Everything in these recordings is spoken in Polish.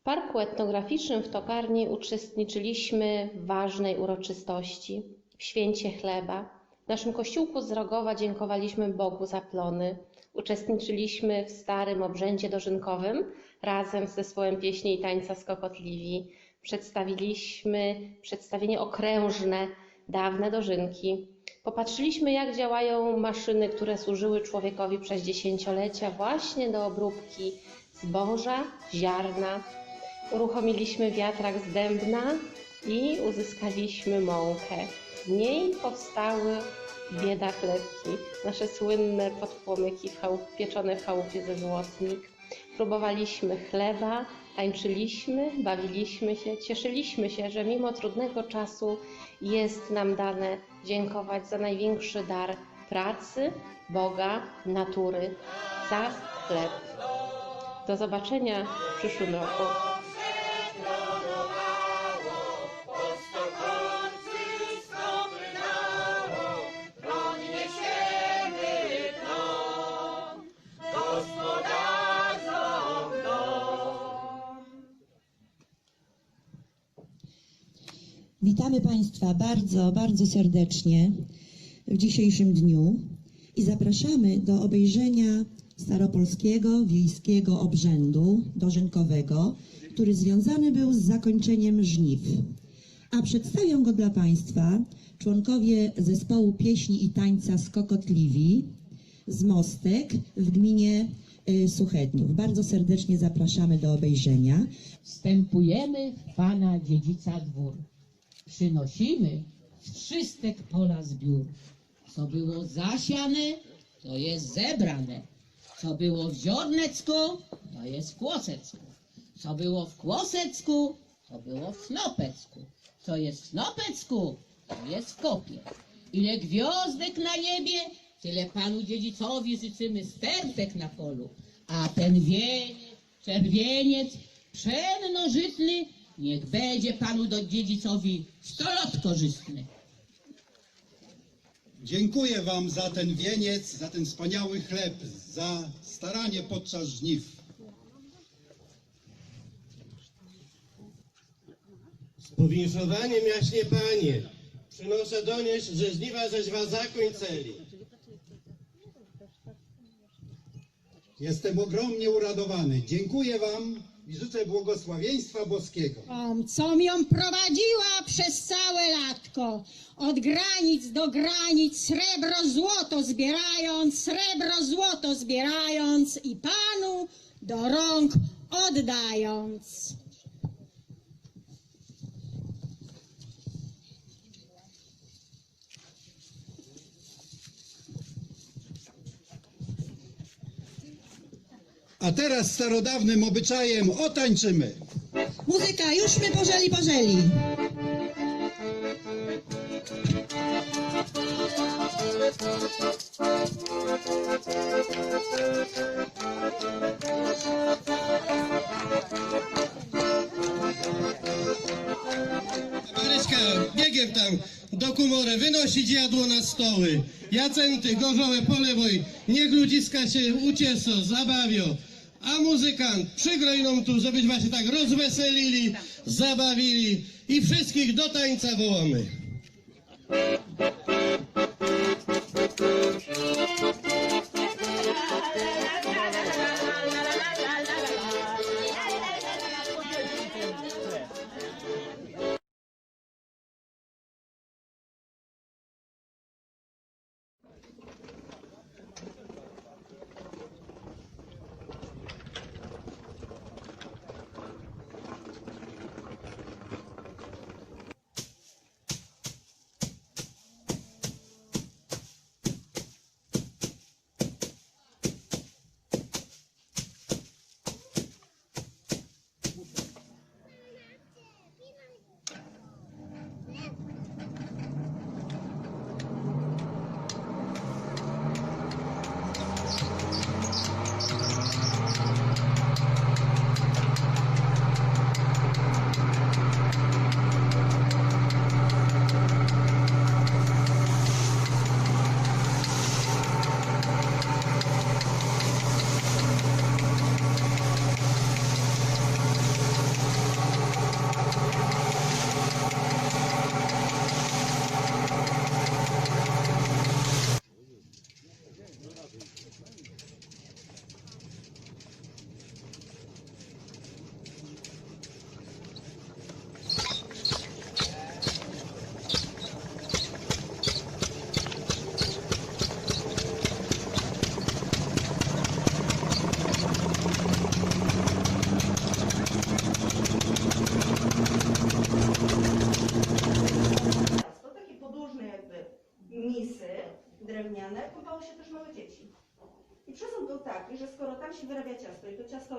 W Parku Etnograficznym w Tokarni uczestniczyliśmy w ważnej uroczystości w święcie chleba. W naszym kościółku z Rogowa dziękowaliśmy Bogu za plony. Uczestniczyliśmy w starym obrzędzie dożynkowym razem z zespołem pieśni i tańca Skokotliwi. Przedstawiliśmy przedstawienie okrężne, dawne dożynki. Popatrzyliśmy, jak działają maszyny, które służyły człowiekowi przez dziesięciolecia właśnie do obróbki zboża, ziarna. Uruchomiliśmy wiatrak z dębna i uzyskaliśmy mąkę. Z niej powstały bieda chlebki, nasze słynne podpłomyki w chałup, pieczone w chałupie ze złotnik. Próbowaliśmy chleba, tańczyliśmy, bawiliśmy się, cieszyliśmy się, że mimo trudnego czasu jest nam dane dziękować za największy dar pracy, Boga, natury, za chleb. Do zobaczenia w przyszłym roku. Witamy Państwa bardzo, bardzo serdecznie w dzisiejszym dniu i zapraszamy do obejrzenia staropolskiego wiejskiego obrzędu dożynkowego, który związany był z zakończeniem żniw. A przedstawią go dla Państwa członkowie zespołu pieśni i tańca Skokotliwi z Mostek w gminie y, Suchedniów. Bardzo serdecznie zapraszamy do obejrzenia. Wstępujemy w Pana dziedzica dwór. Przynosimy z wszystek pola zbiór. Co było zasiane, to jest zebrane. Co było w ziornecku, to jest w kłosecku. Co było w kłosecku, to było w snopecku. Co jest w snopecku, to jest w kopie. Ile gwiazdek na niebie, tyle Panu dziedzicowi życzymy stertek na polu. A ten wieniec, czerwieniec, pszennożytny, niech będzie Panu do dziedzicowi sto lat korzystny. Dziękuję Wam za ten wieniec, za ten wspaniały chleb, za staranie podczas żniw. Z powinszowaniem jaśnie Panie, przynoszę donieść, że żniwa żeś was zakończyli. Jestem ogromnie uradowany. Dziękuję Wam i życzę błogosławieństwa boskiego. Co ją prowadziła przez całe latko. Od granic do granic, srebro, złoto zbierając, srebro, złoto zbierając i Panu do rąk oddając. A teraz starodawnym obyczajem otańczymy. Muzyka, jużśmy pożeli, pożeli. Maryśka, biegiem tam do kumory, wynosić jadło na stoły. Jacenty, gorzałe po lewoj, niech ludziska się ucieszą, zabawią. A muzykant, przygroj nam tu, żebyśmy właśnie tak rozweselili, zabawili i wszystkich do tańca wołamy.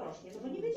I to ciasto rośnie, no to nie wiedzieli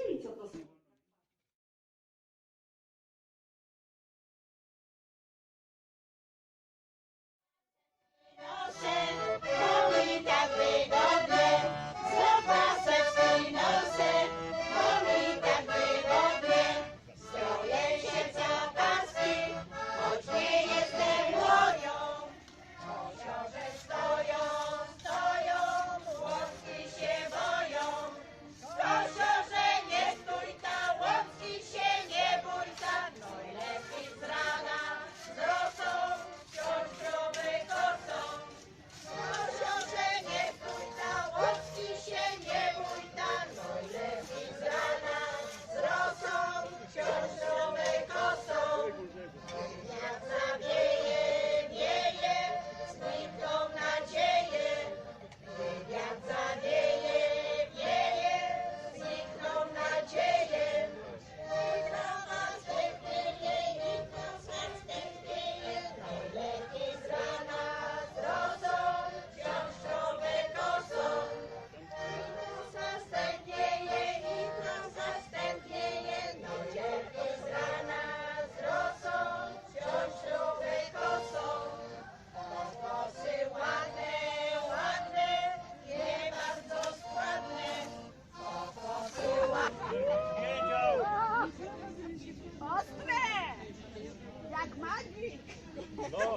No,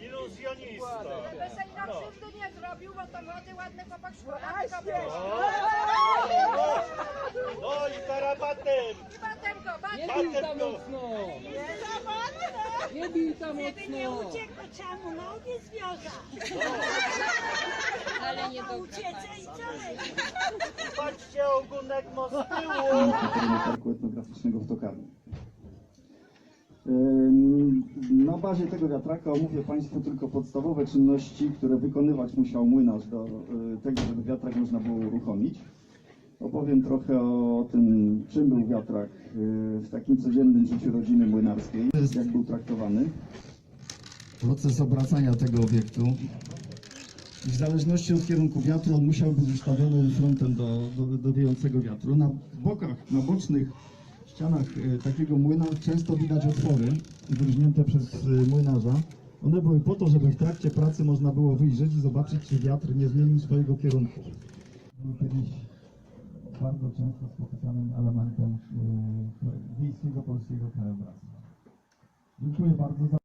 iluzjonista. By se nam krzywdy nie zrobił, bo to młody, ładny chłopak szkoda, tylko No i tarabatem, I batem go, batem batem go. Nie bij tam mocno! uciekł, trzeba mu nogi związać. Ale nie do Uciece i co Patrzcie, ogunek ma z tyłu. Parku Etnograficznego w Tokarni. Na bazie tego wiatraka omówię Państwu tylko podstawowe czynności, które wykonywać musiał młynarz do y, tego, żeby wiatrak można było uruchomić. Opowiem trochę o tym, czym był wiatrak y, w takim codziennym życiu rodziny młynarskiej, jak był traktowany. Proces obracania tego obiektu. I w zależności od kierunku wiatru on musiał być ustawiony frontem do, do, do wiejącego wiatru. Na bokach, na bocznych ścianach e, takiego młyna często widać otwory wyróżnięte przez e, młynarza. One były po to, żeby w trakcie pracy można było wyjrzeć i zobaczyć, czy wiatr nie zmienił swojego kierunku. Był kiedyś bardzo często spotykanym elementem e, wiejskiego polskiego krajobrazu. Dziękuję bardzo za